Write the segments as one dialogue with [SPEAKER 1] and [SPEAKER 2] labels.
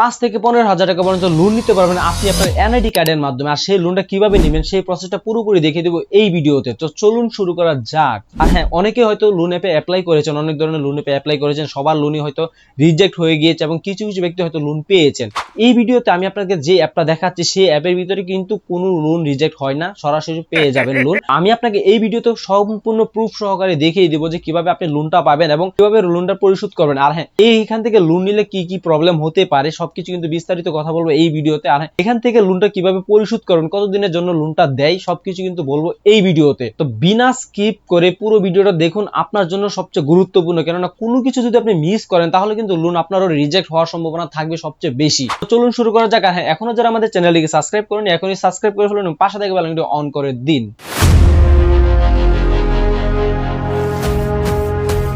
[SPEAKER 1] পাঁচ থেকে পনেরো হাজার টাকা পর্যন্ত লোন নিতে পারবেন আপনি আপনার এনআইডি কার্ডের মাধ্যমে। আর সেই লোনটা কীভাবে নেবেন সেই প্রসেসটা পুরোপুরি দেখিয়ে দেবো এই ভিডিওতে। তো চলুন শুরু করা যাক। আর হ্যাঁ অনেকে হয়তো লোন অ্যাপে অ্যাপ্লাই করেছেন, অনেক ধরনের লোন অ্যাপে অ্যাপ্লাই করেছেন, সবার লোনই হয়তো রিজেক্ট হয়ে গিয়েছে এবং কিছু কিছু ব্যক্তি হয়তো লোন পেয়েছেন। এই ভিডিওতে আমি আপনাকে যে অ্যাপটা দেখাচ্ছি, সেই অ্যাপের ভিতরে কিন্তু কোনো লোন রিজেক্ট হয় না, সরাসরি পেয়ে যাবেন লোন আমি আপনাকে এই ভিডিওতে সম্পূর্ণ প্রুফ সহকারে দেখিয়ে দেবো যে কীভাবে আপনি লোনটা পাবেন এবং কীভাবে লোনটা পরিশোধ করবেন। আর হ্যাঁ এইখান থেকে লোন নিলে কি কি প্রবলেম হতে পারে সবকিছু কিন্তু বিস্তারিত কথা বলব এই ভিডিওতে। আর এখান থেকে লোনটা কীভাবে পরিশোধ করবেন কতদিনের জন্য লোনটা দেয়, সবকিছু কিন্তু বলব এই ভিডিওতে। তো বিনা স্কিপ করে পুরো ভিডিওটা দেখুন, আপনার জন্য সবচেয়ে গুরুত্বপূর্ণ। কেননা কোনো কিছু যদি আপনি মিস করেন, তাহলে কিন্তু লোন আপনারও রিজেক্ট হওয়ার সম্ভাবনা থাকবে সবচেয়ে বেশি। তো চলুন শুরু করা যাক। হ্যাঁ এখনও যারা আমাদের চ্যানেলটিকে সাবস্ক্রাইব করেন এখনই সাবস্ক্রাইব করে ফেলুন পাশে থেকে বেলনটি অন করে দিন।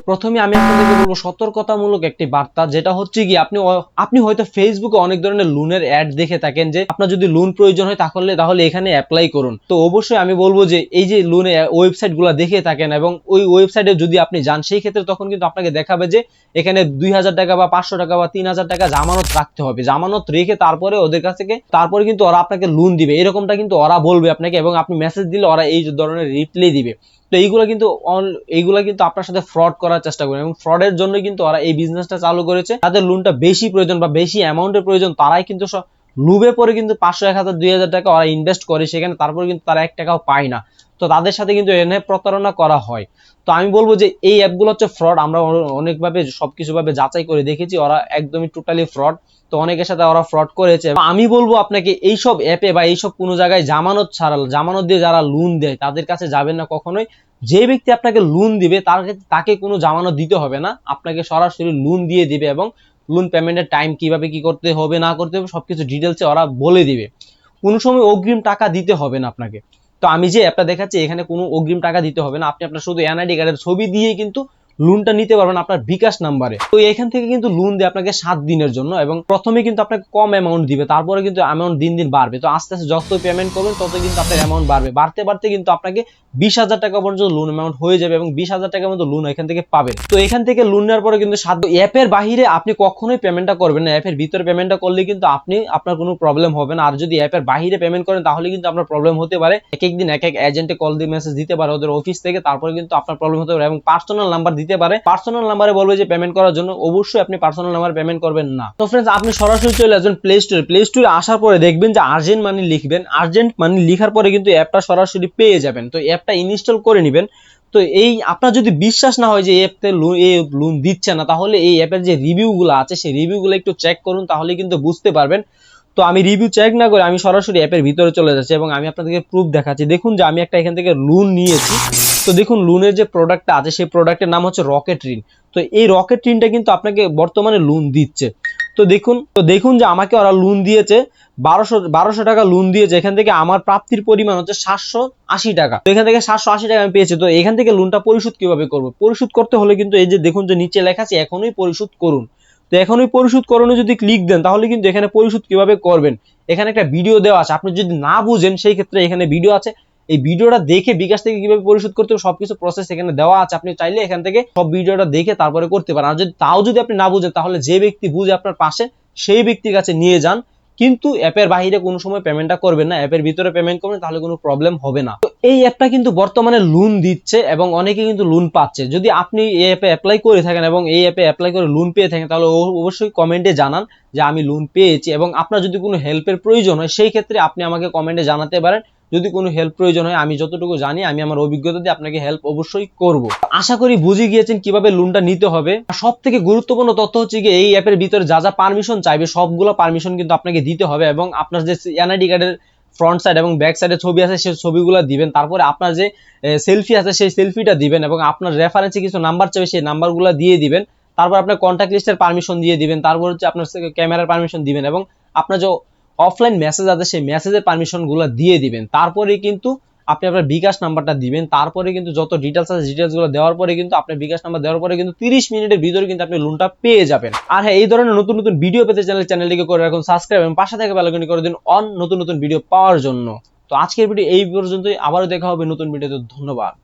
[SPEAKER 1] প্রথমে আমি আপনাদেরকে বলব সতর্কতামূলক একটি বার্তা, যেটা হচ্ছে কি আপনি আপনি হয়তো ফেসবুকে অনেক ধরনের লোনের অ্যাড দেখে থাকেন যে আপনার যদি লোন প্রয়োজন হয় তাহলে তাহলে এখানে অ্যাপ্লাই করুন। তো অবশ্যই আমি বলব যে এই যে লোনের ওয়েবসাইটগুলো দেখে থাকেন এবং ওই ওয়েবসাইটে যদি আপনি যান, সেই ক্ষেত্রে তখন কিন্তু আপনাকে দেখাবে যে এখানে দুই হাজার টাকা বা পাঁচশো টাকা বা তিন হাজার টাকা জামানত রাখতে হবে। জামানত রেখে তারপরে ওদের কাছ থেকে, তারপরে কিন্তু ওরা আপনাকে লোন দিবে। এরকমটা কিন্তু ওরা বলবে আপনাকে এবং আপনি মেসেজ দিলে ওরা এই ধরনের রিপ্লাই দিবে। তো এইগুলো কিন্তু অন- এইগুলো কিন্তু আপনার সাথে ফ্রড করার চেষ্টা করে এবং ফ্রডের জন্য কিন্তু ওরা এই বিজনেসটা চালু করেছে। তাদের লোনটা বেশি প্রয়োজন বা বেশি অ্যামাউন্টের প্রয়োজন, তারাই কিন্তু লুবে পরে কিন্তু পাঁচশো, এক হাজার, দুই হাজার টাকা ওরা ইনভেস্ট করে, সেখানে তারপরে কিন্তু তারা এক টাকাও পায় না। তো তাদের সাথে কিন্তু এনে প্রতারণা করা হয়। তো আমি বলব যে এই অ্যাপগুলো হচ্ছে ফ্রড আমরা অনেকভাবে সবকিছু ভাবে যাচাই করে দেখেছি, ওরা একদমই টোটালি ফ্রড তো অনেকের সাথে ওরা ফ্রড করেছে। আমি বলব আপনাকে, এইসব অ্যাপে বা এইসব কোনো জায়গায় জামানত ছাড়া, জামানত দিয়ে যারা লোন দেয়, তাদের কাছে যাবেন না কখনোই। যে ব্যক্তি আপনাকে লোন দিবে, তার তাকে কোনো জামানত দিতে হবে না। আপনাকে সরাসরি লোন দিয়ে দিবে এবং লোন পেমেন্টের টাইম কীভাবে কি করতে হবে, না করতে হবে, সবকিছু ডিটেলসে ওরা বলে দিবে। কোনো সময় অগ্রিম টাকা দিতে হবে না আপনাকে। তো আমি যে অ্যাপটা দেখাচ্ছি, এখানে কোনো অগ্রিম টাকা দিতে হবে না। আপনি আপনার শুধু এনআইডি কার্ডের ছবি দিয়েই কিন্তু লোনটা নিতে পারবেন আপনার বিকাশ নাম্বারে। তো এখান থেকে কিন্তু লোন দেয় আপনাকে সাত দিনের জন্য এবং প্রথমে কিন্তু আপনাকে কম অ্যামাউন্ট দিবে, তারপরে কিন্তু অ্যামাউন্ট দিন দিন বাড়বে। তো আস্তে আস্তে যত পেমেন্ট করবেন, তত কিন্তু আপনার অ্যামাউন্ট বাড়বে। বাড়তে বাড়তে কিন্তু আপনাকে বিশ হাজার টাকা পর্যন্ত লোন অ্যামাউন্ট হয়ে যাবে এবং বিশ হাজার টাকার মতো লোন এখান থেকে পাবেন। তো এখান থেকে লোন নেওয়ার পরে কিন্তু সাত অ্যাপের বাহিরে আপনি কখনোই পেমেন্টটা করবেন না। অ্যাপের ভিতরে পেমেন্টটা করলে কিন্তু আপনি, আপনার কোনো প্রবলেম হবে না। আর যদি অ্যাপের বাহিরে পেমেন্ট করেন, তাহলে কিন্তু আপনার প্রবলেম হতে পারে। এক একদিন এক এক এজেন্টে কল দিয়ে মেসেজ দিতে পারে ওদের অফিস থেকে, তারপরে কিন্তু আপনার প্রবলেম হতে পারে এবং পার্সোনাল নাম্বার দিতে পারে। পার্সোনাল নাম্বারে বলবে যে পেমেন্ট করার জন্য। অবশ্যই আপনি পার্সোনাল নাম্বার পেমেন্ট করবেন না। তো ফ্রেন্ডস আপনি সরাসরি চলে আসবেন প্লে স্টোরে প্লে স্টোরে আসার পরে দেখবেন যে আর্জেন্ট মানি লিখবেন। আর্জেন্ট মানি লিখার পরে কিন্তু অ্যাপটা সরাসরি পেয়ে যাবেন। তো অ্যাপটা ইনস্টল করে নেবেন। তো এই আপনার যদি বিশ্বাস না হয় যে অ্যাপতে লোন এই লোন দিচ্ছে না, তাহলে এই অ্যাপের যে রিভিউগুলো আছে, সেই রিভিউগুলো একটু চেক করুন, তাহলে কিন্তু বুঝতে পারবেন। তো আমি রিভিউ চেক না করে আমি সরাসরি অ্যাপের ভিতরে চলে যাচ্ছি এবং আমি আপনাদেরকে প্রুফ দেখাচ্ছি। দেখুন যে আমি একটা এখান থেকে লোন নিয়েছি। তো দেখুন লোনের যে প্রোডাক্টটা আছে, সেই প্রোডাক্টের নাম হচ্ছে রকেট ঋণ তো এই রকেট ঋণটা কিন্তু আপনাকে বর্তমানে লোন দিচ্ছে। তো দেখুন তো দেখুন যে আমাকে ওরা লোন দিয়েছে, বারোশো বারোশো টাকা লোন দিয়েছে। এখান থেকে আমার প্রাপ্তির পরিমাণ হচ্ছে সাতশো আশি টাকা। তো এখান থেকে সাতশো আশি টাকা আমি পেয়েছি। তো এখান থেকে লোনটা পরিশোধ কীভাবে করব? পরিশোধ করতে হলে কিন্তু এই যে দেখুন যে নিচে লেখা আছে, এখনই পরিশোধ করুন। তো এখনই পরিশোধ করণে যদি ক্লিক দেন, তাহলে কিন্তু এখানে পরিশোধ কীভাবে করবেন? এখানে একটা ভিডিও দেওয়া আছে। আপনি যদি না বুঝেন, সেই ক্ষেত্রে এখানে ভিডিও আছে। এই ভিডিওটা দেখে বিকাশ থেকে কীভাবে পরিশোধ করতে হবে, সবকিছু প্রসেস এখানে দেওয়া আছে। আপনি চাইলে এখান থেকে সব ভিডিওটা দেখে তারপরে করতে পারেন। আর যদি তাও যদি আপনি না বুঝেন, তাহলে যে ব্যক্তি বুঝে আপনার পাশে, সেই ব্যক্তির কাছে নিয়ে যান। কিন্তু অ্যাপের বাইরে কোনো সময় পেমেন্টটা করবেন না। অ্যাপের ভিতরে পেমেন্ট করবেন, তাহলে কোনো প্রবলেম হবে না। তো এই অ্যাপটা কিন্তু বর্তমানে লোন দিচ্ছে এবং অনেকে কিন্তু লোন পাচ্ছে। যদি আপনি এই অ্যাপে অ্যাপ্লাই করে থাকেন এবং এই অ্যাপে অ্যাপ্লাই করে লোন পেয়ে থাকেন, তাহলে অবশ্যই কমেন্টে জানান যে আমি লোন পেয়েছি এবং আপনার যদি কোনো হেল্পের প্রয়োজন হয়, সেই ক্ষেত্রে আপনি আমাকে কমেন্টে জানাতে পারেন। যদি কোনো হেল্প প্রয়োজন হয়, আমি যতটুকু জানি, আমি আমার অভিজ্ঞতা দিয়ে আপনাকে হেল্প অবশ্যই করব। আশা করি বুঝে গিয়েছেন কীভাবে লোনটা নিতে হবে। সব থেকে গুরুত্বপূর্ণ তথ্য হচ্ছে কি এই অ্যাপের ভিতরে যা যা পারমিশন চাইবে, সবগুলো পারমিশন কিন্তু আপনাকে দিতে হবে এবং আপনার যে এনআইডি কার্ডের ফ্রন্ট সাইড এবং ব্যাক সাইডে ছবি আছে সেই ছবিগুলো দিবেন। তারপরে আপনার যে সেলফি আছে, সেই সেলফিটা দিবেন এবং আপনার রেফারেন্সে কিছু নাম্বার চাইবে, সেই নাম্বারগুলো দিয়ে দিবেন। তারপর আপনার কন্ট্যাক্ট লিস্টের পারমিশন দিয়ে দিবেন। তারপর হচ্ছে আপনার ক্যামেরার পারমিশন দিবেন এবং আপনার যে অফলাইন মেসেজ আছে, সেই মেসেজের পারমিশনগুলো দিয়ে দিবেন। তারপরে কিন্তু আপনি আপনার বিকাশ নাম্বারটা দিবেন। তারপরে কিন্তু যত ডিটেলস আছে ডিটেলসগুলো দেওয়ার পরে কিন্তু আপনার বিকাশ নাম্বার দেওয়ার পরে কিন্তু 30 মিনিটের ভিতরে কিন্তু আপনি লোনটা পেয়ে যাবেন। আর হ্যাঁ এই ধরনের নতুন নতুন ভিডিও পেতে চ্যানেল চ্যানেলটিকে করে রাখুন সাবস্ক্রাইব এবং পাশে থেকে বেলাকনি করে দিন অন নতুন নতুন ভিডিও পাওয়ার জন্য। তো আজকের ভিডিও এই পর্যন্তই, আবারও দেখা হবে নতুন ভিডিওতে ধন্যবাদ।